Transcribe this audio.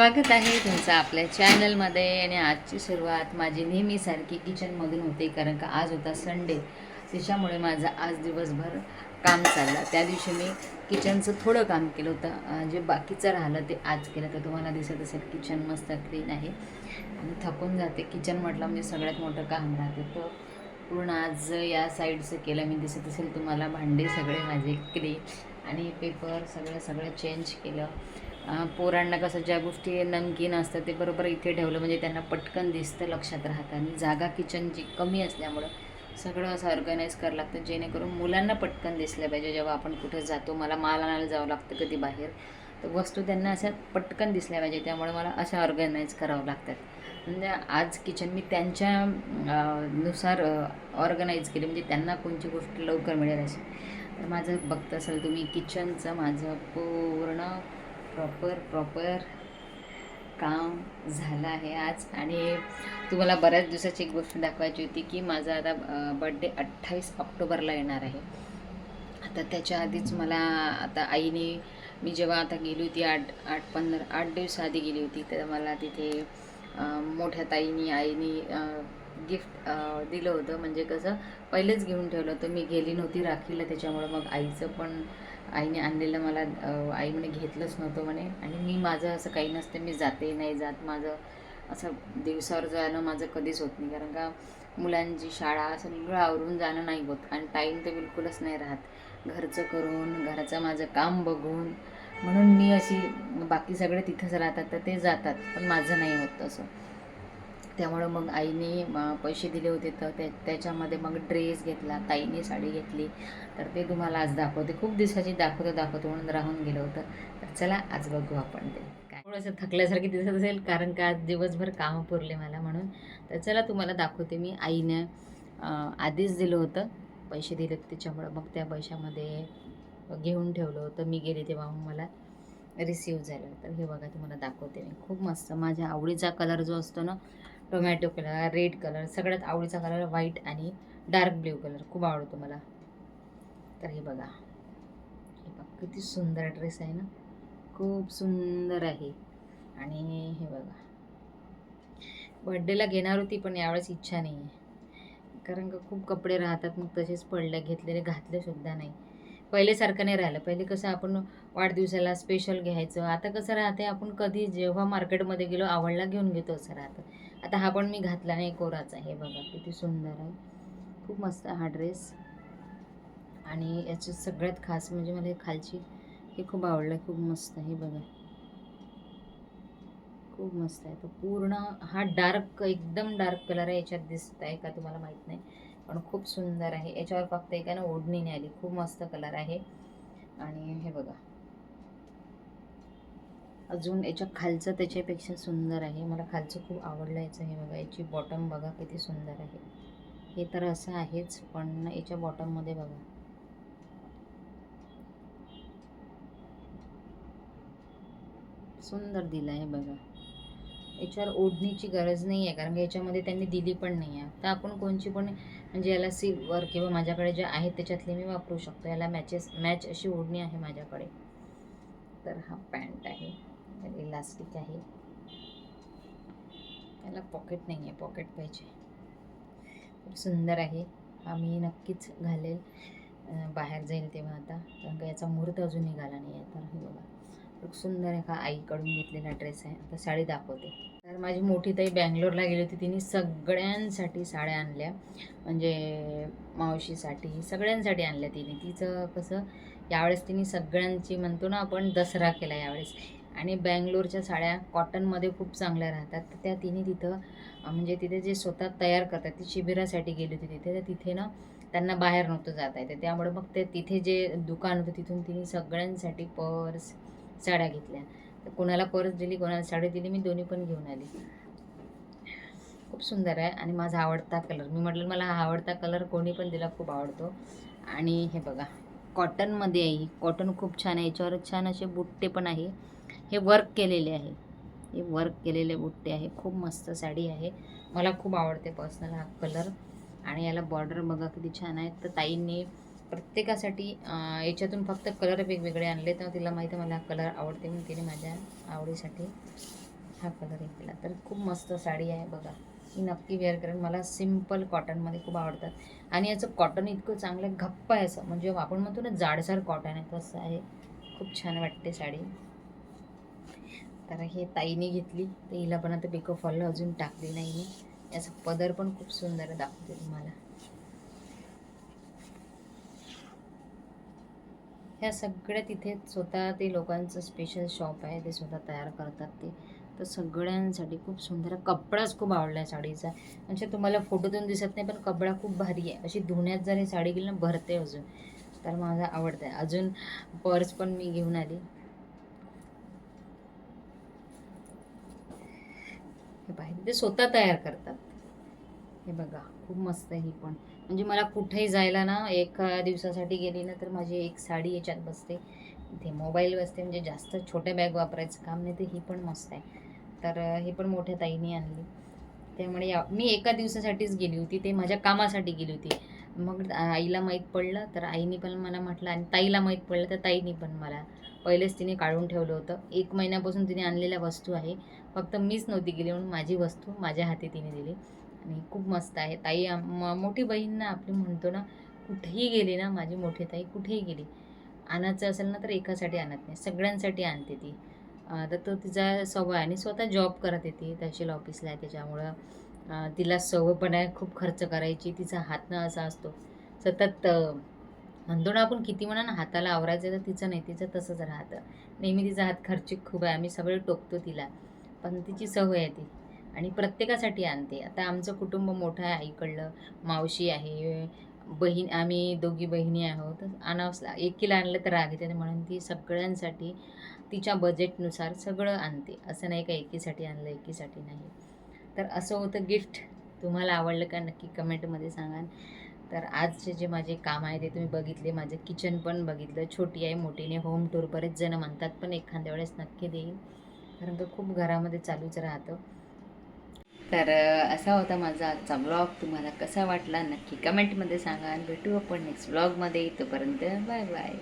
स्वागत आहे तुमचं आपल्या चॅनलमध्ये आणि आजची सुरुवात माझी नेहमीसारखी किचनमधून होते कारण का आज होता संडे. त्याच्यामुळे माझं आज दिवसभर काम चाललं. त्या दिवशी मी किचनचं थोडं काम केलं होतं. जे बाकीचं राहिलं ते आज केलं. तर तुम्हाला दिसत असेल किचन मस्त क्लीन आहे. आणि थकून जाते. किचन म्हटलं म्हणजे सगळ्यात मोठं काम राहते. तर पूर्ण आज या साईडचं केलं. मी दिसत असेल तुम्हाला भांडे सगळे माझे क्लीन आणि पेपर सगळं सगळं चेंज केलं. पोरांना कसं ज्या गोष्टी नमकीन असतात ते बरोबर इथे ठेवलं म्हणजे त्यांना पटकन दिसतं लक्षात राहतं. आणि जागा किचनची कमी असल्यामुळं सगळं असं ऑर्गनाईज करावं लागतं जेणेकरून मुलांना पटकन दिसलं पाहिजे जेव्हा आपण कुठं जातो मला माल आणायला जावं लागतं कधी बाहेर तर वस्तू त्यांना अशा पटकन दिसल्या पाहिजे त्यामुळे मला अशा ऑर्गनाईज करावं लागतात. म्हणजे आज किचन मी त्यांच्या नुसार ऑर्गनाईज केली म्हणजे त्यांना कोणती गोष्ट लवकर मिळेल अशी. तर माझं बघत असाल तुम्ही किचनचं माझं पूर्ण प्रॉपर प्रॉपर काम झालं आहे आज. आणि तुम्हाला बऱ्याच दिवसाची एक गोष्ट दाखवायची होती की माझा आता बड्डे अठ्ठावीस ऑक्टोबरला येणार आहे. आता त्याच्या आधीच मला आता आईने मी जेव्हा आता गेली होती आठ आठ पंधरा आठ दिवस आधी गेली होती तर मला तिथे मोठ्या ताईनी आईनी गिफ्ट दिलं होतं. म्हणजे कसं पहिलेच घेऊन ठेवलं होतं. मी गेली नव्हती राखीला त्याच्यामुळं मग आईचं पण आईने आणलेलं मला आई म्हणे घेतलंच नव्हतं म्हणे. आणि मी माझं असं काही नसतं मी जाते नाही जात. माझं असं दिवसावर जाणं माझं कधीच होत नाही. कारण का मुलांची शाळा सगळं आवरून जाणं नाही होत. आणि टाईम तर बिलकुलच नाही राहत. घरचं करून घराचं माझं काम बघून. म्हणून मी अशी बाकी सगळे तिथंच राहतात तर ते जातात. पण माझं नाही होत तसं. त्यामुळं मग आईने पैसे दिले होते तर त्या त्याच्यामध्ये मग ड्रेस घेतला ताईने साडी घेतली. तर ते तुम्हाला आज दाखवते. खूप दिवसाची दाखवतो दाखवतो म्हणून राहून गेलं होतं. तर चला आज बघू आपण ते काय. थोडंसं थकल्यासारखी दिसत असेल कारण का आज दिवसभर कामं पुरले मला म्हणून. तर चला तुम्हाला दाखवते मी. आईने आधीच दिलं होतं. पैसे दिले होते त्याच्यामुळं मग त्या पैशामध्ये घेऊन ठेवलं होतं. मी गेले तेव्हा मला रिसीव झालं तर हे बघा तुम्हाला दाखवते मी. खूप मस्त. माझ्या आवडीचा कलर जो असतो ना टोमॅटो कलर रेड कलर सगळ्यात आवडीचा कलर व्हाईट आणि डार्क ब्ल्यू कलर खूप आवडतो मला. तर हे बघा. हे बघा किती सुंदर ड्रेस आहे ना. खूप सुंदर आहे. आणि हे बघा. बड्डेला घेणार होती पण यावेळेस इच्छा नाही आहे कारण का खूप कपडे राहतात मग तसेच पडले घेतलेले घातले सुद्धा नाही. पहिलेसारखं नाही राहिलं. पहिले कसं आपण वाढदिवसाला स्पेशल घ्यायचं. आता कसं राहते आपण कधी जेव्हा मार्केटमध्ये गेलो आवडला घेऊन घेतो असं राहतं. आता हा पण मी घातला नाही कोराचा आहे. बघा किती सुंदर आहे. खूप मस्त हा ड्रेस आणि याची सगळ्यात खास म्हणजे मला हे खालची हे खूप आवडलं खूप मस्त आहे. बघा. खूप मस्त आहे. तो पूर्ण हा डार्क एकदम डार्क कलर आहे. याच्यात दिसत आहे का तुम्हाला माहीत नाही. पण खूप सुंदर आहे. याच्यावर फक्त एका ना ओढणी नाही आली. खूप मस्त कलर आहे. आणि हे बघा. अजून याच्या खालचं त्याच्यापेक्षा सुंदर आहे. मला खालचं खूप आवडलं याचं. हे बघा याची बॉटम बघा किती सुंदर आहे. हे तर असं आहेच पण याच्या बॉटममध्ये बघा. सुंदर दिलं आहे बघा. याच्यावर ओढणीची गरज नाही आहे कारण की याच्यामध्ये त्यांनी दिली पण नाही आहे. तर आपण कोणची पण म्हणजे याला सिल्वर किंवा माझ्याकडे जे आहेत त्याच्यातले मी वापरू शकतो. याला मॅचेस मॅच अशी ओढणी आहे माझ्याकडे. तर हा पॅन्ट आहे. इलास्टिक आहे. याला पॉकेट नाही आहे पॉकेट पाहिजे. खूप सुंदर आहे. हा मी नक्कीच घालेल. बाहेर जाईल तेव्हा आता. कारण का याचा मुहूर्त अजून निघाला नाही आहे तर हे बघा. खूप सुंदर एका आईकडून घेतलेला ड्रेस आहे. आता साडी दाखवते. तर माझी मोठी ताई बँगलोरला गेली होती. तिने सगळ्यांसाठी साड्या आणल्या. म्हणजे मावशीसाठी सगळ्यांसाठी आणल्या तिने. तिचं कसं यावेळेस तिने सगळ्यांची म्हणतो ना आपण दसरा केला यावेळेस. आणि बँगलोरच्या साड्या कॉटनमध्ये खूप चांगल्या राहतात. तर त्या तिने तिथं म्हणजे तिथे जे स्वतः तयार करतात ती शिबिरासाठी गेली होती तिथे. तर तिथे ना त्यांना बाहेर नव्हतं जाता येतं. त्यामुळे मग ते तिथे जे दुकान होतं तिथून तिने सगळ्यांसाठी पर्स साड्या घेतल्या. तर कोणाला पर्स दिली कोणाला साडी दिली मी दोन्ही पण घेऊन आली. खूप सुंदर आहे आणि माझा आवडता कलर. मी म्हटलं मला हा आवडता कलर कोणी पण दिला खूप आवडतो. आणि हे बघा कॉटनमध्ये आहे कॉटन खूप छान आहे. याच्यावर छान असे बुट्टे पण आहे. हे वर्क केलेले आहे. हे वर्क केलेले बुट्टे आहे. खूप मस्त साडी आहे. मला खूप आवडते पर्सनल हा कलर आणि याला बॉर्डर बघा किती छान आहे. तर ताईंनी प्रत्येकासाठी याच्यातून फक्त कलर वेगवेगळे आणले. तर तिला माहिती आहे मला हा कलर आवडते म्हणून तिने माझ्या आवडीसाठी हा कलर एक केला तर खूप मस्त साडी आहे बघा. ही नक्की वेअर करेन. मला सिंपल कॉटनमध्ये खूप आवडतात. आणि याचं कॉटन इतकं चांगलं घप्प आहे असं. म्हणजे आपण म्हणतो ना जाडसर कॉटन आहे. तसं आहे. खूप छान वाटते साडी. तर हे ताईने घेतली. तर हिला पण आता पिको फॉल अजून टाकली नाही मी. याचा पदर पण खूप सुंदर दाखवते तुम्हाला. ह्या सगळ्या तिथे स्वतः ते लोकांचं स्पेशल शॉप आहे ते स्वतः तयार करतात ते. तर सगळ्यांसाठी खूप सुंदर कपडाच खूप आवडला आहे साडीचा. म्हणजे तुम्हाला फोटोतून दिसत नाही पण कपडा खूप भारी आहे. अशी धुण्यात जर ही साडी गेली ना भरते अजून. तर माझा आवडतं आहे अजून पर्स पण मी घेऊन आली. हे पाहिजे ते स्वतः तयार करतात. हे बघा खूप मस्त आहे ही पण. म्हणजे मला कुठेही जायला ना एका दिवसासाठी गेली ना तर माझी एक साडी याच्यात बसते. इथे मोबाईल बसते म्हणजे जास्त छोट्या बॅग वापरायचं काम नाही तर ही पण मस्त आहे. तर हे ही पण मोठ्या ताईने आणली. त्यामुळे या मी एका दिवसासाठीच गेली होती ते माझ्या कामासाठी गेली होती. मग आईला माहीत पडलं तर आईने पण मला म्हटलं आणि ताईला माहीत पडलं तर ताईने पण मला पहिलेच तिने काढून ठेवलं होतं. एक महिन्यापासून तिने आणलेल्या वस्तू आहे. फक्त मीच नव्हती गेली म्हणून माझी वस्तू माझ्या हाती तिने दिली. आणि खूप मस्त आहे. ताई म- मोठी बहीण ना आपली म्हणतो ना कुठेही गेली ना माझी मोठी ताई कुठेही गेली आणायचं असेल ना तर एकासाठी आणत नाही. सगळ्यांसाठी आणते ती. तर तो तिचा सवय आहे. आणि स्वतः जॉब करत येते तहसील ऑफिसला आहे. त्याच्यामुळं तिला सवय पण आहे. खूप खर्च करायची. तिचा हातनं असा असतो. सतत म्हणतो ना आपण किती म्हणा ना हाताला आवरायचं तर तिचं नाही तिचं तसंच राहतं. नेहमी तिचा हात खर्चिक खूप आहे आम्ही सगळे टोकतो तिला. पण तिची सवय आहे ती. आणि प्रत्येकासाठी आणते. आता आमचं कुटुंब मोठं आहे आईकडलं मावशी आहे बहीण आम्ही दोघी बहिणी आहोत. आणावंच एकीला आणलं तर राग येते म्हणून ती सगळ्यांसाठी तिच्या बजेटनुसार सगळं आणते. असं नाही का एकीसाठी आणलं एकीसाठी नाही. तर असं होतं गिफ्ट. तुम्हाला आवडलं का नक्की कमेंटमध्ये सांगा. तर आजचे जे माझे काम आहे ते तुम्ही बघितले माझं किचन पण बघितलं छोटी आहे मोठीने होम टूर बरेच जण म्हणतात पण एखाद्या वेळेस नक्की देईन कारण का खूप घरामध्ये चालूच राहतं. तर असा होता माझा आजचा ब्लॉग तुम्हाला कसा वाटला नक्की कमेंटमध्ये सांगा आणि भेटू आपण नेक्स्ट ब्लॉगमध्ये तोपर्यंत बाय बाय